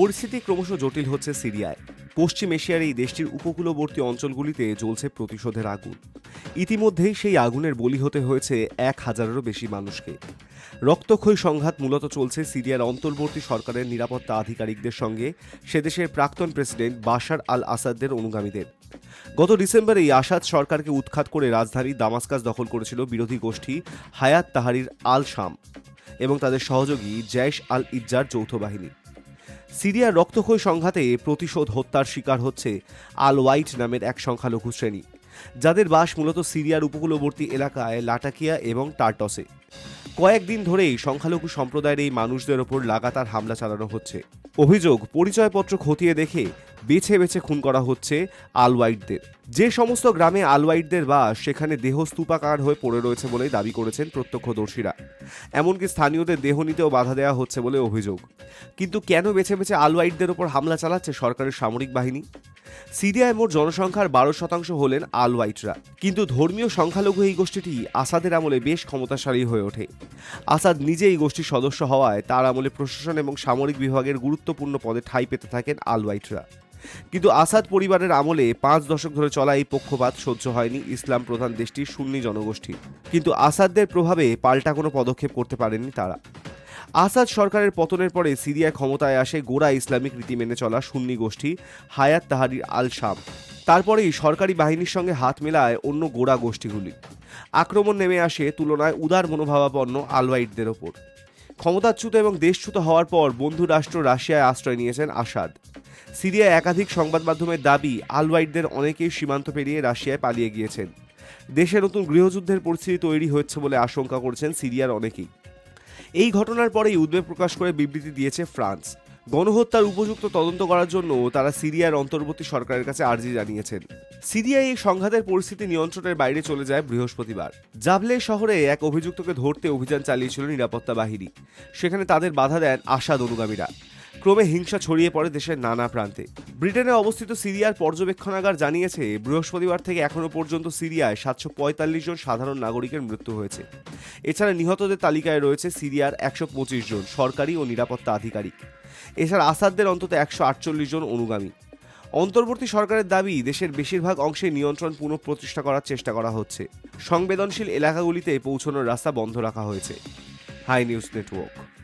পরিস্থিতি ক্রমশ জটিল হচ্ছে সিরিয়ায়। পশ্চিম এশিয়ার এই দেশটির উপকূলবর্তী অঞ্চলগুলিতে জ্বলছে প্রতিশোধের আগুন। ইতিমধ্যেই সেই আগুনের বলি হতে হয়েছে এক হাজারেরও বেশি মানুষকে। রক্তক্ষয়ী সংঘাত মূলত চলছে সিরিয়ার অন্তর্বর্তী সরকারের নিরাপত্তা আধিকারিকদের সঙ্গে, সে দেশের প্রাক্তন প্রেসিডেন্ট বাশার আল আসাদের অনুগামীদের। গত ডিসেম্বরে এই আসাদ সরকারকে উৎখাত করে রাজধানী দামাস্কাস দখল করেছিল বিরোধী গোষ্ঠী হায়াত তাহারির আল শাম এবং তাদের সহযোগী জৈশ আল ইজ্জার যৌথ বাহিনী। সিরিয়ার রক্তক্ষয় সংঘাতে প্রতিশোধ হত্যার শিকার হচ্ছে আল ওয়াইট নামের এক সংখ্যালঘু শ্রেণি, যাদের বাস মূলত সিরিয়ার উপকূলবর্তী এলাকায় লাটাকিয়া এবং টার্টসে। কয়েকদিন ধরেই সংখ্যালঘু সম্প্রদায়ের এই মানুষদের ওপর লাগাতার হামলা চালানো হচ্ছে। অভিযোগ, পরিচয়পত্র খতিয়ে দেখে বেছে বেছে খুন করা হচ্ছে আলওয়াইটদের যে সমস্ত গ্রামে আলওয়াইটদের বাস সেখানে দেহ স্তূপাকার হয়ে পড়ে রয়েছে বলে দাবি করেছেন প্রত্যক্ষদর্শীরা। এমনকি স্থানীয়দের দেহ নিতেও বাধা দেওয়া হচ্ছে বলে অভিযোগ। কিন্তু কেন বেছে বেছে আলওয়াইটদের ওপর হামলা চালাচ্ছে সরকারের সামরিক বাহিনী? সিরিয়ায় মোট জনসংখ্যার বারো শতাংশ হলেন আলওয়াইটরা কিন্তু ধর্মীয় সংখ্যালঘু এই গোষ্ঠীটি আসাদের আমলে বেশ ক্ষমতাশালী হয়ে ওঠে। আসাদ নিজে এই গোষ্ঠীর সদস্য হওয়ায় তার আমলে প্রশাসন এবং সামরিক বিভাগের গুরুত্বপূর্ণ পদে ঠাঁই পেতে থাকেন আলওয়াইটরা কিন্তু আসাদ পরিবারের আমলে পাঁচ দশক ধরে চলা এই পক্ষপাত সহ্য হয়নি ইসলাম প্রধান দেশটির সুন্নি জনগোষ্ঠী। কিন্তু আসাদদের প্রভাবে পাল্টা কোনো পদক্ষেপ করতে পারেননি তারা। আসাদ সরকারের পতনের পরে সিরিয়ায় ক্ষমতায় আসে গোড়া ইসলামিক রীতি মেনে চলা সুন্নি গোষ্ঠী হায়াত তাহারির আল শাম তারপরেই সরকারি বাহিনীর সঙ্গে হাত মেলায় অন্য গোড়া গোষ্ঠীগুলি। আক্রমণ নেমে আসে তুলনায় উদার মনোভাবাপন্ন আলওয়াইটদের ওপর। ক্ষমতাচ্যুত এবং দেশচ্যুত হওয়ার পর বন্ধু রাষ্ট্র রাশিয়ায় আশ্রয় নিয়েছেন আসাদ। সিরিয়ায় একাধিক সংবাদ মাধ্যমের দাবি আলওয়াইটদের অনেকেই সীমান্ত পেরিয়ে রাশিয়ায় পালিয়ে গিয়েছেন। দেশে নতুন গৃহযুদ্ধের পরিস্থিতি তৈরি হচ্ছে বলে আশঙ্কা করছেন সিরিয়ার অনেকেই। এই ঘটনার পরেই উদ্বেগ প্রকাশ করে বিবৃতি দিয়েছে ফ্রান্স। গণহত্যার উপযুক্ত তদন্ত করার জন্য তারা সিরিয়ার অন্তর্বর্তী সরকারের কাছে আর্জি জানিয়েছেন। সিরিয়ায় এই সংঘাতের পরিস্থিতি নিয়ন্ত্রণের বাইরে চলে যায় বৃহস্পতিবার। জাভলে শহরে এক অভিযুক্তকে ধরতে অভিযান চালিয়েছিল নিরাপত্তা বাহিনী। সেখানে তাদের বাধা দেন আসাদ অনুগামীরা। ক্রমে হিংসা ছড়িয়ে পড়ে দেশের নানা প্রান্তে। ব্রিটেনে অবস্থিত সিরিয়ার পর্যবেক্ষণাগার জানিয়েছে, বৃহস্পতিবার থেকে এখনও পর্যন্ত সিরিয়ায় সাতশো পঁয়তাল্লিশ জন সাধারণ নাগরিকের মৃত্যু হয়েছে। এছাড়া নিহতদের তালিকায় রয়েছে সিরিয়ার একশো পঁচিশ জন সরকারি ও নিরাপত্তা আধিকারিক। এছাড়া আসাদদের অন্তত একশো আটচল্লিশ জন অনুগামী। অন্তর্বর্তী সরকারের দাবি, দেশের বেশিরভাগ অংশে নিয়ন্ত্রণ পুনঃপ্রতিষ্ঠা করার চেষ্টা করা হচ্ছে। সংবেদনশীল এলাকাগুলিতে পৌঁছানোর রাস্তা বন্ধ রাখা হয়েছে। High news network.